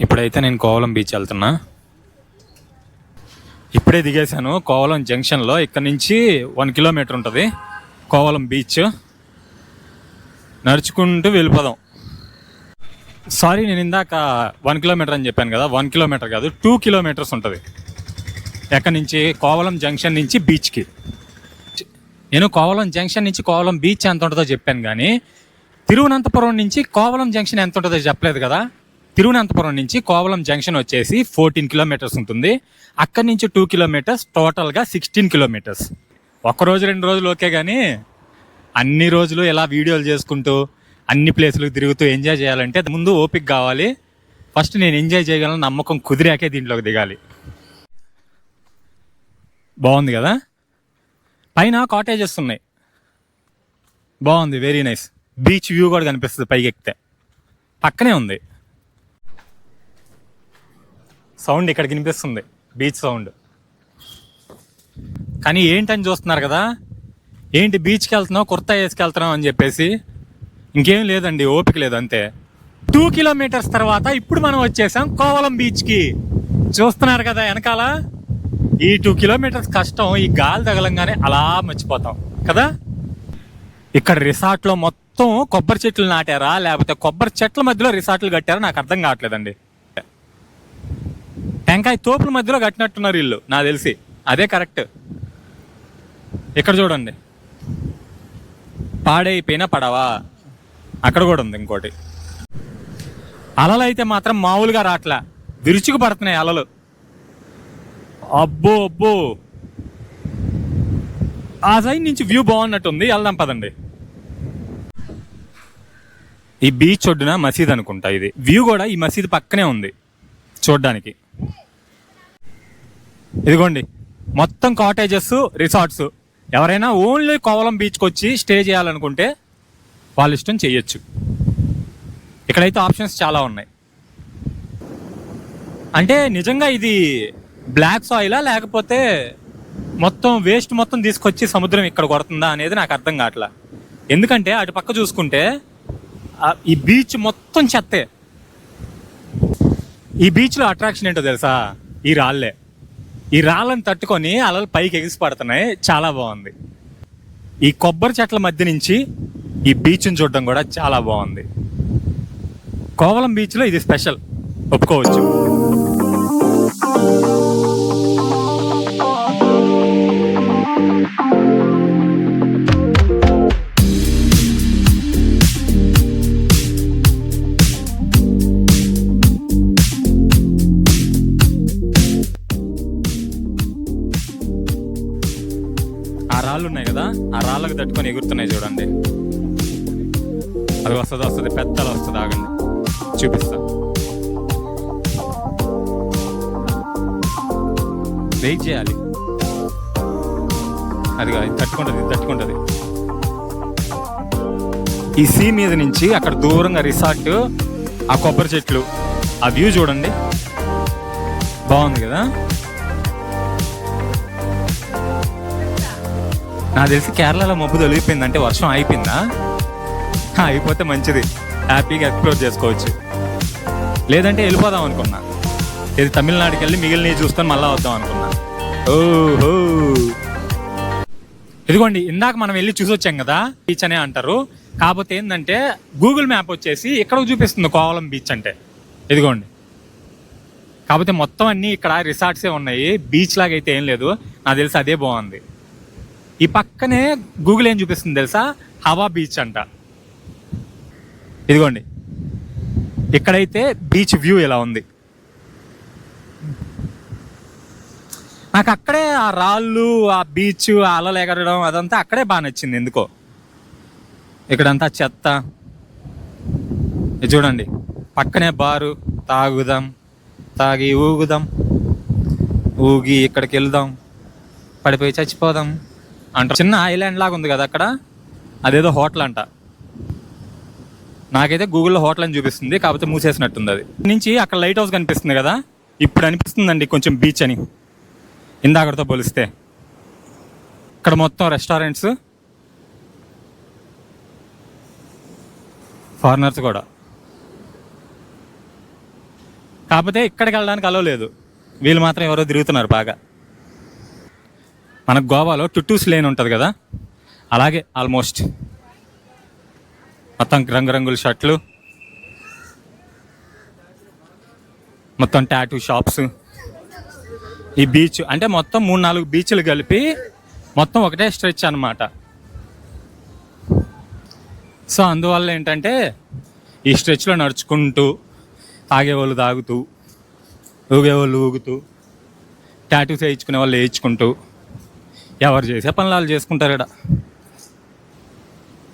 ఇప్పుడైతే నేను కోవలం బీచ్ వెళ్తున్నా. ఇప్పుడే దిగేశాను. కోవలం జంక్షన్లో. ఇక్కడ నుంచి వన్ కిలోమీటర్ ఉంటుంది. కోవలం బీచ్. నడుచుకుంటూ వెళ్ళిపోదాం. సారీ నేను ఇందాక వన్ కిలోమీటర్ అని చెప్పాను కదా. వన్ కిలోమీటర్ కాదు టూ కిలోమీటర్స్ ఉంటుంది. ఎక్కడి నుంచి? కోవలం జంక్షన్ నుంచి బీచ్కి. నేను కోవలం జంక్షన్ నుంచి కోవలం బీచ్ ఎంత ఉంటుందో చెప్పాను కానీ తిరువనంతపురం నుంచి కోవలం జంక్షన్ ఎంత ఉంటుందో చెప్పలేదు కదా. తిరువనంతపురం నుంచి కోవలం జంక్షన్ వచ్చేసి ఫోర్టీన్ కిలోమీటర్స్ ఉంటుంది. అక్కడి నుంచి టూ కిలోమీటర్స్ టోటల్గా సిక్స్టీన్ కిలోమీటర్స్. ఒక రోజు రెండు రోజులు ఓకే కానీ అన్ని రోజులు ఇలా వీడియోలు చేసుకుంటూ అన్ని ప్లేసులకు తిరుగుతూ ఎంజాయ్ చేయాలంటే ముందు ఓపిక కావాలి. ఫస్ట్ నేను ఎంజాయ్ చేయగలను నమ్మకం కుదిరాకే దీంట్లోకి దిగాలి. బాగుంది కదా? పైన కాటేజెస్ ఉన్నాయి. బాగుంది వెరీ నైస్ బీచ్ వ్యూ కూడా కనిపిస్తుంది పైకి ఎక్కితే పక్కనే ఉంది. సౌండ్ ఇక్కడ వినిపిస్తుంది. Beach sound. కానీ ఏంటని చూస్తున్నారు కదా? ఏంటి బీచ్కి వెళ్తున్నావు కుర్తా వేసుకెళ్తున్నావు అని చెప్పేసి? ఇంకేం లేదండి ఓపిక లేదు అంతే. టూ కిలోమీటర్స్ తర్వాత ఇప్పుడు మనం వచ్చేసాం కోవలం బీచ్కి. చూస్తున్నారు కదా వెనకాల? ఈ టూ కిలోమీటర్స్ కష్టం ఈ గాలి తగలంగానే అలా మర్చిపోతాం కదా? ఇక్కడ రిసార్ట్లో మొత్తం కొబ్బరి చెట్లు నాటారా? లేకపోతే కొబ్బరి చెట్ల మధ్యలో రిసార్ట్లు కట్టారా? నాకు అర్థం కావట్లేదండి. టెంకాయ తోపుల మధ్యలో కట్టినట్టున్నారు ఇల్లు నాకు తెలిసి. అదే కరెక్ట్. ఇక్కడ చూడండి. పాడైపోయిన పడవా. అక్కడ కూడా ఉంది ఇంకోటి. అలలు అయితే మాత్రం మామూలుగా రాట్లా. విరుచుకు పడుతున్నాయి అలలు. అబ్బో అబ్బో. ఆ సైడ్ నుంచి వ్యూ బాగున్నట్టుంది. వెళ్దాం పదండి. ఈ బీచ్ ఒడ్డున మసీద్ అనుకుంటా ఇది. వ్యూ కూడా ఈ మసీద్ పక్కనే ఉంది. చూడ్డానికి. ఇదిగోండి. మొత్తం కాటేజెస్ రిసార్ట్స్ ఎవరైనా ఓన్లీ కోవలం బీచ్కి వచ్చి స్టే చేయాలనుకుంటే వాళ్ళ ఇష్టం చేయొచ్చు ఇక్కడైతే ఆప్షన్స్ చాలా ఉన్నాయి. అంటే నిజంగా ఇది బ్లాక్ సాయిలా లేకపోతే మొత్తం వేస్ట్ మొత్తం తీసుకొచ్చి సముద్రం ఇక్కడ కొడుతుందా అనేది నాకు అర్థం కావట్లా. ఎందుకంటే అటు పక్క చూసుకుంటే ఈ బీచ్ మొత్తం చెత్తే. ఈ బీచ్లో అట్రాక్షన్ ఏంటో తెలుసా? ఈ రాళ్ళే. ఈ రాళ్ళను తట్టుకొని అలలు పైకి ఎగిసి పడుతున్నాయి. చాలా బాగుంది. ఈ కొబ్బరి చెట్ల మధ్య నుంచి ఈ బీచ్ని చూడడం కూడా చాలా బాగుంది. కోవలం బీచ్లో ఇది స్పెషల్. ఒప్పుకోవచ్చు. రాళ్ళు ఉన్నాయి కదా ఆ రాళ్ళకు తట్టుకొని ఎగురుతున్నాయి చూడండి. అది వస్తుంది వస్తుంది పెద్దలు వస్తుంది ఆగండి. చూపిస్తా. వెయిట్ చేయాలి. అది తట్టుకుంటుంది తట్టుకుంటుంది. ఈ సీ మీద నుంచి అక్కడ దూరంగా రిసార్ట్ ఆ కొబ్బరి చెట్లు ఆ వ్యూ చూడండి. బాగుంది కదా? నాకు తెలిసి కేరళలో మబ్బు తొలిగిపోయింది అంటే వర్షం అయిపోయిందా? అయిపోతే మంచిది. హ్యాపీగా ఎక్స్ప్లోర్ చేసుకోవచ్చు. లేదంటే వెళ్ళిపోదాం అనుకున్నా. ఇది తమిళనాడుకి వెళ్ళి మిగిలిన చూస్తాను మళ్ళా వద్దాం అనుకున్నా. ఓహో! ఇదిగోండి ఇందాక మనం వెళ్ళి చూసి వచ్చాం కదా బీచ్ అనే అంటారు. కాకపోతే ఏంటంటే గూగుల్ మ్యాప్ వచ్చేసి ఇక్కడ చూపిస్తుంది కోవలం బీచ్ అంటే. ఇదిగోండి. కాకపోతే మొత్తం అన్ని ఇక్కడ రిసార్ట్సే ఉన్నాయి. బీచ్ లాగా అయితే ఏం లేదు. నాకు తెలిసి అదే బాగుంది. ఈ పక్కనే గూగుల్ ఏం చూపిస్తుంది తెలుసా? హవా బీచ్ అంట. ఇదిగోండి. ఇక్కడైతే బీచ్ వ్యూ ఇలా ఉంది? నాకు అక్కడే ఆ రాళ్ళు ఆ బీచ్ ఆ అలలు ఎగరడం అదంతా అక్కడే బాగా నచ్చింది. ఎందుకో? ఇక్కడంతా చెత్త. ఇది చూడండి. పక్కనే బారు. తాగుదాం. తాగి ఊగుదాం. ఊగి ఇక్కడికి వెళ్దాం. పడిపోయి చచ్చిపోదాం. అంట చిన్న ఐలాండ్ లాగా ఉంది కదా అక్కడ? అదేదో హోటల్ అంట. నాకైతే గూగుల్లో హోటల్ అని చూపిస్తుంది కాకపోతే మూసేసినట్టుంది అది. నుంచి అక్కడ లైట్ హౌస్ కనిపిస్తుంది కదా? ఇప్పుడు అనిపిస్తుందండి కొంచెం బీచ్ అని. ఇందాకటితో పోలిస్తే. ఇక్కడ మొత్తం రెస్టారెంట్స్. ఫారినర్స్ కూడా. కాకపోతే ఇక్కడికి వెళ్ళడానికి అలవలేదు వీళ్ళు మాత్రం ఎవరో తిరుగుతున్నారు బాగా. మనకు గోవాలో టుట్టూస్ లేన్ ఉంటుంది కదా? అలాగే ఆల్మోస్ట్. మొత్తం రంగురంగుల షర్ట్లు. మొత్తం టాటూ షాప్స్. ఈ బీచ్ అంటే మొత్తం మూడు నాలుగు బీచ్లు కలిపి మొత్తం ఒకటే స్ట్రెచ్ అనమాట సో అందువల్ల ఏంటంటే ఈ స్ట్రెచ్లో నడుచుకుంటూ తాగేవాళ్ళు తాగుతూ ఊగేవాళ్ళు ఊగుతూ టాటూస్ వేయించుకునే వాళ్ళు వేయించుకుంటూ ఎవరు చేసే పనులు వాళ్ళు చేసుకుంటారు ఇక్కడ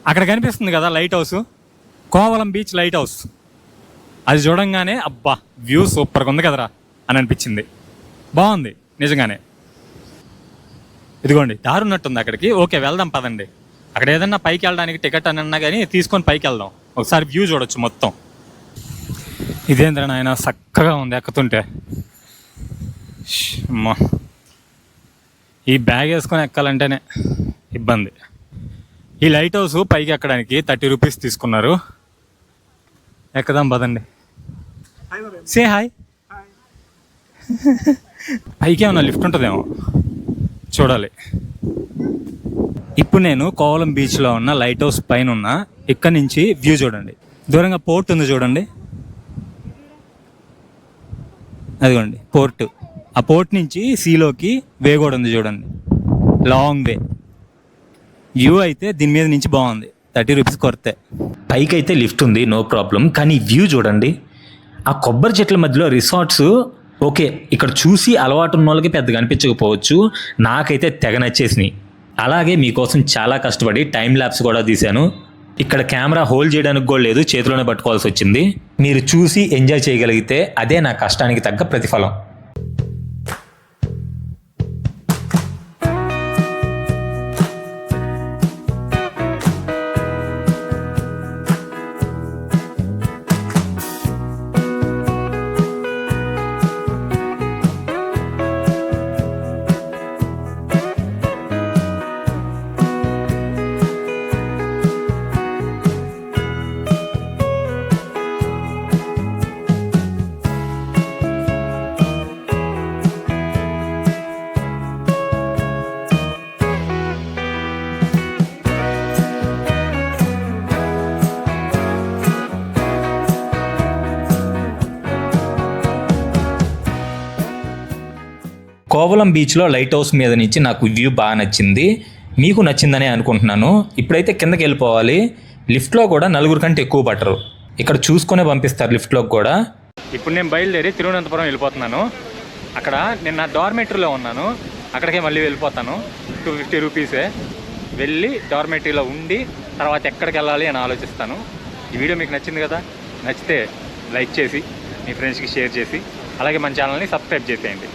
అక్కడ కనిపిస్తుంది కదా light house. Kovalam beach lighthouse. అది చూడంగానే అబ్బా వ్యూ సూపర్గా ఉంది కదరా అని అనిపించింది. బాగుంది నిజంగానే. ఇదిగోండి దారి ఉన్నట్టుంది అక్కడికి. ఓకే వెళ్దాం పదండి. అక్కడ ఏదన్నా పైకి వెళ్ళడానికి టికెట్ అని అన్నా కానీ తీసుకొని పైకి వెళ్దాం. ఒకసారి వ్యూ చూడొచ్చు మొత్తం. ఇదేంద్ర నాయన చక్కగా ఉంది ఎక్కుతుంటే. అమ్మా. ఈ బ్యాగ్ వేసుకొని ఎక్కాలంటేనే ఇబ్బంది. ఈ లైట్ హౌస్ పైకి ఎక్కడానికి థర్టీ రూపీస్ తీసుకున్నారు. ఎక్కదాం పదండి. Say hi. పైకి ఏమన్నా లిఫ్ట్ ఉంటుందేమో. చూడాలి. ఇప్పుడు నేను కోవలం బీచ్లో ఉన్న లైట్ హౌస్ పైన ఉన్న ఇక్కడ నుంచి వ్యూ చూడండి. దూరంగా పోర్ట్ ఉంది చూడండి. అదిగోండి పోర్టు. ఆ పోర్ట్ నుంచి సీలోకి వే కూడా ఉంది చూడండి. లాంగ్ వే వ్యూ అయితే దీని మీద నుంచి బాగుంది. థర్టీ రూపీస్ కొరతే. పైకి అయితే లిఫ్ట్ ఉంది నో ప్రాబ్లం. కానీ వ్యూ చూడండి. ఆ కొబ్బరి చెట్ల మధ్యలో రిసార్ట్స్ ఓకే ఇక్కడ చూసి అలవాటు ఉన్న వాళ్ళకి పెద్దగా అనిపించకపోవచ్చు. నాకైతే తెగ నచ్చేసినాయి. అలాగే మీకోసం చాలా కష్టపడి టైం ల్యాబ్స్ కూడా తీశాను. ఇక్కడ కెమెరా హోల్డ్ చేయడానికి కూడా లేదు చేతిలోనే పట్టుకోవాల్సి వచ్చింది. మీరు చూసి ఎంజాయ్ చేయగలిగితే అదే నా కష్టానికి తగ్గ ప్రతిఫలం. కోవలం బీచ్లో లైట్ హౌస్ మీద నుంచి నాకు వ్యూ బాగా నచ్చింది. మీకు నచ్చిందనే అనుకుంటున్నాను. ఇప్పుడైతే కిందకి వెళ్ళిపోవాలి. లిఫ్ట్లో కూడా నలుగురు కంటే ఎక్కువ పట్టరు. ఇక్కడ చూసుకునే పంపిస్తారు లిఫ్ట్లోకి కూడా. ఇప్పుడు నేను బయలుదేరి తిరువనంతపురం వెళ్ళిపోతున్నాను. అక్కడ నేను నా డార్మెటరీలో ఉన్నాను. అక్కడికే మళ్ళీ వెళ్ళిపోతాను. టూ ఫిఫ్టీ రూపీసే వెళ్ళి డార్మెటరీలో ఉండి తర్వాత ఎక్కడికి వెళ్ళాలి అని ఆలోచిస్తాను. ఈ వీడియో మీకు నచ్చింది కదా? నచ్చితే లైక్ చేసి మీ ఫ్రెండ్స్కి షేర్ చేసి అలాగే మన ఛానల్ని సబ్స్క్రైబ్ చేసేయండి.